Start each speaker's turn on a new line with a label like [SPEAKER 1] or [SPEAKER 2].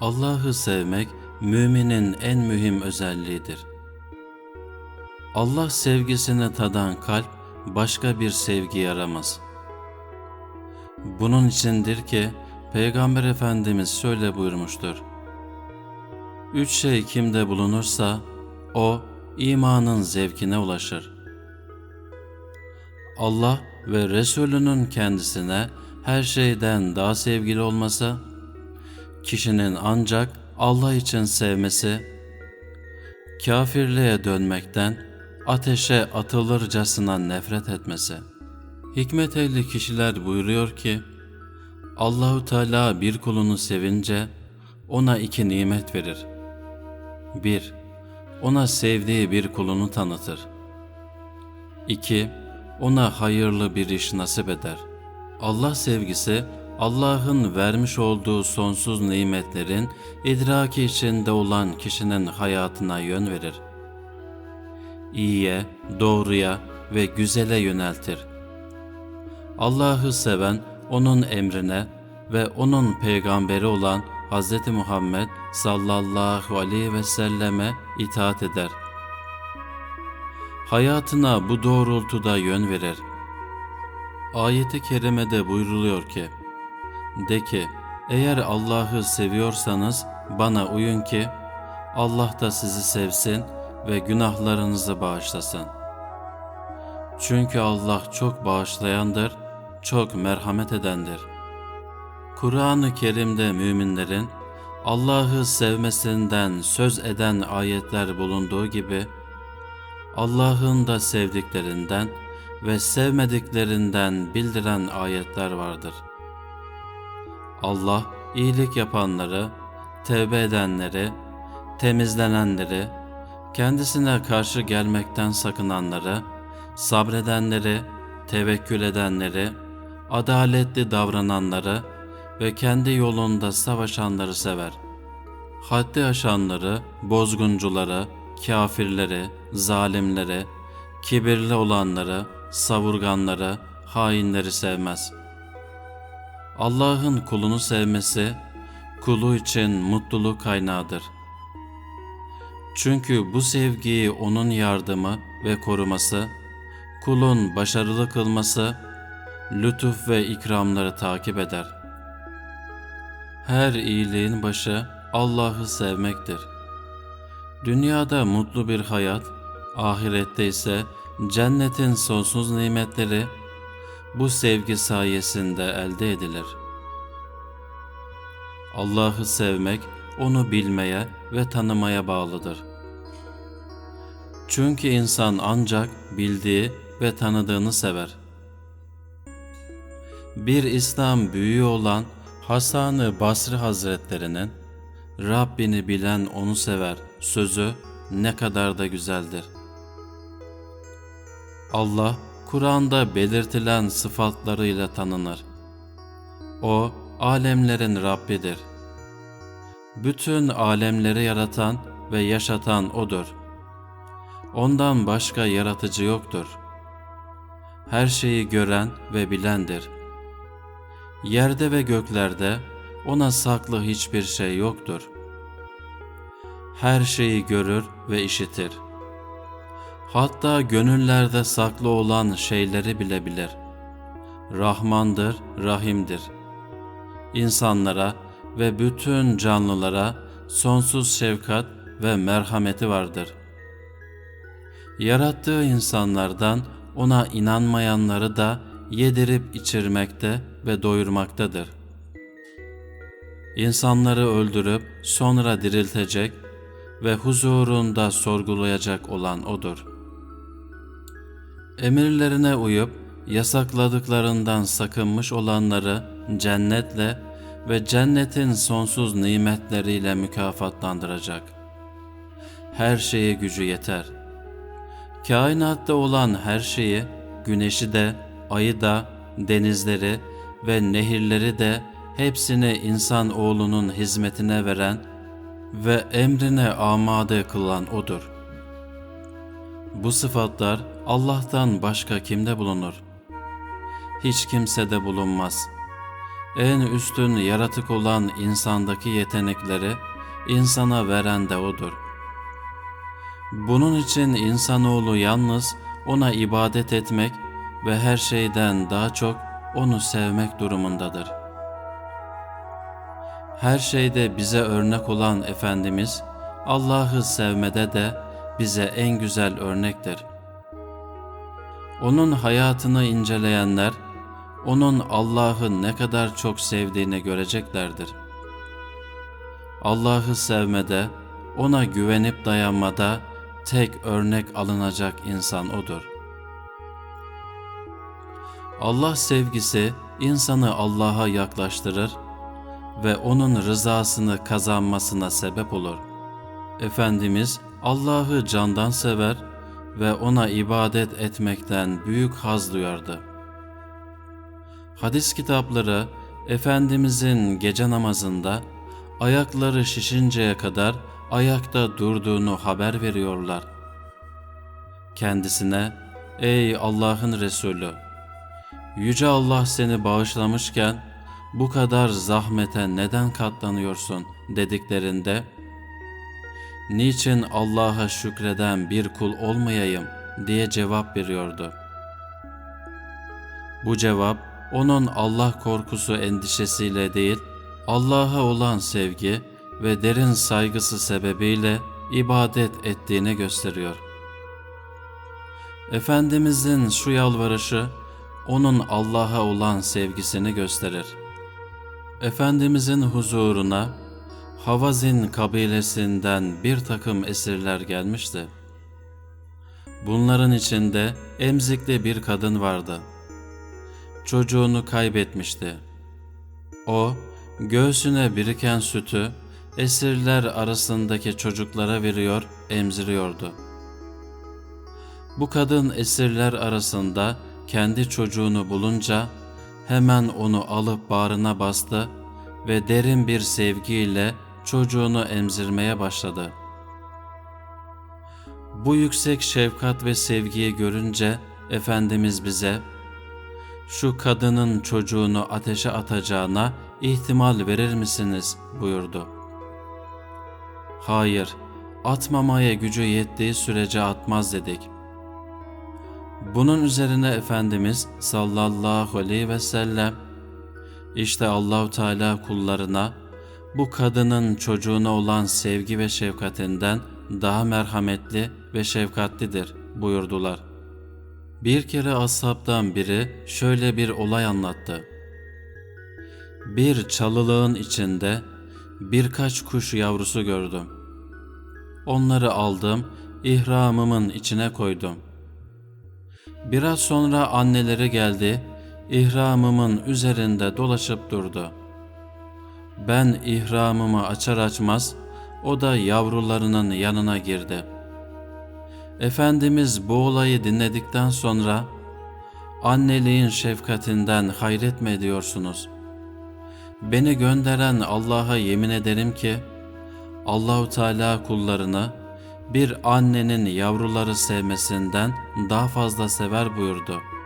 [SPEAKER 1] Allah'ı sevmek müminin en mühim özelliğidir. Allah sevgisini tadan kalp başka bir sevgi aramaz. Bunun içindir ki Peygamber Efendimiz şöyle buyurmuştur. Üç şey kimde bulunursa o imanın zevkine ulaşır. Allah ve Resulünün kendisine her şeyden daha sevgili olması, kişinin ancak Allah için sevmesi, kafirliğe dönmekten ateşe atılırcasına nefret etmesi. Hikmet ehli kişiler buyuruyor ki, Allahu Teala bir kulunu sevince ona iki nimet verir. 1. Ona sevdiği bir kulunu tanıtır. 2. Ona hayırlı bir iş nasip eder. Allah sevgisi Allah'ın vermiş olduğu sonsuz nimetlerin idraki içinde olan kişinin hayatına yön verir. İyiye, doğruya ve güzele yöneltir. Allah'ı seven onun emrine ve onun peygamberi olan Hz. Muhammed sallallahu aleyhi ve selleme itaat eder. Hayatına bu doğrultuda yön verir. Ayeti kerimede buyruluyor ki, De ki, eğer Allah'ı seviyorsanız bana uyun ki, Allah da sizi sevsin ve günahlarınızı bağışlasın. Çünkü Allah çok bağışlayandır, çok merhamet edendir. Kur'an-ı Kerim'de müminlerin Allah'ı sevmesinden söz eden ayetler bulunduğu gibi, Allah'ın da sevdiklerinden ve sevmediklerinden bildiren ayetler vardır. Allah iyilik yapanları, tevbe edenleri, temizlenenleri, kendisine karşı gelmekten sakınanları, sabredenleri, tevekkül edenleri, adaletli davrananları ve kendi yolunda savaşanları sever. Haddi aşanları, bozguncuları, kafirleri, zalimleri, kibirli olanları, savurganları, hainleri sevmez. Allah'ın kulunu sevmesi, kulu için mutluluk kaynağıdır. Çünkü bu sevgiyi onun yardımı ve koruması, kulun başarılı kılması, lütuf ve ikramları takip eder. Her iyiliğin başı Allah'ı sevmektir. Dünyada mutlu bir hayat, ahirette ise cennetin sonsuz nimetleri bu sevgi sayesinde elde edilir. Allah'ı sevmek, onu bilmeye ve tanımaya bağlıdır. Çünkü insan ancak bildiği ve tanıdığını sever. Bir İslam büyüğü olan Hasan-ı Basri Hazretlerinin Rabbini bilen onu sever sözü ne kadar da güzeldir. Allah Kur'an'da belirtilen sıfatlarıyla tanınır. O alemlerin Rabbidir. Bütün alemleri yaratan ve yaşatan O'dur. Ondan başka yaratıcı yoktur. Her şeyi gören ve bilendir. Yerde ve göklerde ona saklı hiçbir şey yoktur. Her şeyi görür ve işitir. Hatta gönüllerde saklı olan şeyleri bile bilir. Rahmandır, Rahim'dir. İnsanlara ve bütün canlılara sonsuz şefkat ve merhameti vardır. Yarattığı insanlardan ona inanmayanları da yedirip içirmekte ve doyurmaktadır. İnsanları öldürüp sonra diriltecek ve huzurunda sorgulayacak olan O'dur. Emirlerine uyup yasakladıklarından sakınmış olanları cennetle ve cennetin sonsuz nimetleriyle mükafatlandıracak. Her şeye gücü yeter. Kainatta olan her şeyi, güneşi de, ayı da, denizleri ve nehirleri de hepsini insan oğlunun hizmetine veren ve emrine amade kılan O'dur. Bu sıfatlar Allah'tan başka kimde bulunur? Hiç kimsede bulunmaz. En üstün yaratık olan insandaki yetenekleri insana veren de O'dur. Bunun için insanoğlu yalnız O'na ibadet etmek ve her şeyden daha çok O'nu sevmek durumundadır. Her şeyde bize örnek olan Efendimiz, Allah'ı sevmede de bize en güzel örnektir. Onun hayatını inceleyenler, onun Allah'ı ne kadar çok sevdiğini göreceklerdir. Allah'ı sevmede, ona güvenip dayanmada tek örnek alınacak insan odur. Allah sevgisi insanı Allah'a yaklaştırır ve onun rızasını kazanmasına sebep olur. Efendimiz Allah'ı candan sever ve ona ibadet etmekten büyük haz duyardı. Hadis kitapları Efendimizin gece namazında ayakları şişinceye kadar ayakta durduğunu haber veriyorlar. Kendisine ey Allah'ın Resulü Yüce Allah seni bağışlamışken bu kadar zahmete neden katlanıyorsun dediklerinde niçin Allah'a şükreden bir kul olmayayım diye cevap veriyordu. Bu cevap onun Allah korkusu endişesiyle değil, Allah'a olan sevgi ve derin saygısı sebebiyle ibadet ettiğini gösteriyor. Efendimizin şu yalvarışı onun Allah'a olan sevgisini gösterir. Efendimizin huzuruna Havazin kabilesinden bir takım esirler gelmişti. Bunların içinde emzikli bir kadın vardı. Çocuğunu kaybetmişti. O, göğsüne biriken sütü esirler arasındaki çocuklara veriyor, emziriyordu. Bu kadın esirler arasında kendi çocuğunu bulunca hemen onu alıp bağrına bastı ve derin bir sevgiyle çocuğunu emzirmeye başladı. Bu yüksek şefkat ve sevgiyi görünce Efendimiz bize şu kadının çocuğunu ateşe atacağına ihtimal verir misiniz buyurdu. Hayır, atmamaya gücü yettiği sürece atmaz dedik. Bunun üzerine Efendimiz sallallahu aleyhi ve sellem işte Allahu Teala kullarına bu kadının çocuğuna olan sevgi ve şefkatinden daha merhametli ve şefkatlidir buyurdular. Bir kere ashabtan biri şöyle bir olay anlattı. Bir çalılığın içinde birkaç kuş yavrusu gördüm. Onları aldım, ihramımın içine koydum. Biraz sonra anneleri geldi, ihramımın üzerinde dolaşıp durdu. Ben ihramımı açar açmaz o da yavrularının yanına girdi. Efendimiz bu olayı dinledikten sonra anneliğin şefkatinden hayret mi ediyorsunuz? Beni gönderen Allah'a yemin ederim ki Allahu Teala kullarını bir annenin yavruları sevmesinden daha fazla sever buyurdu.''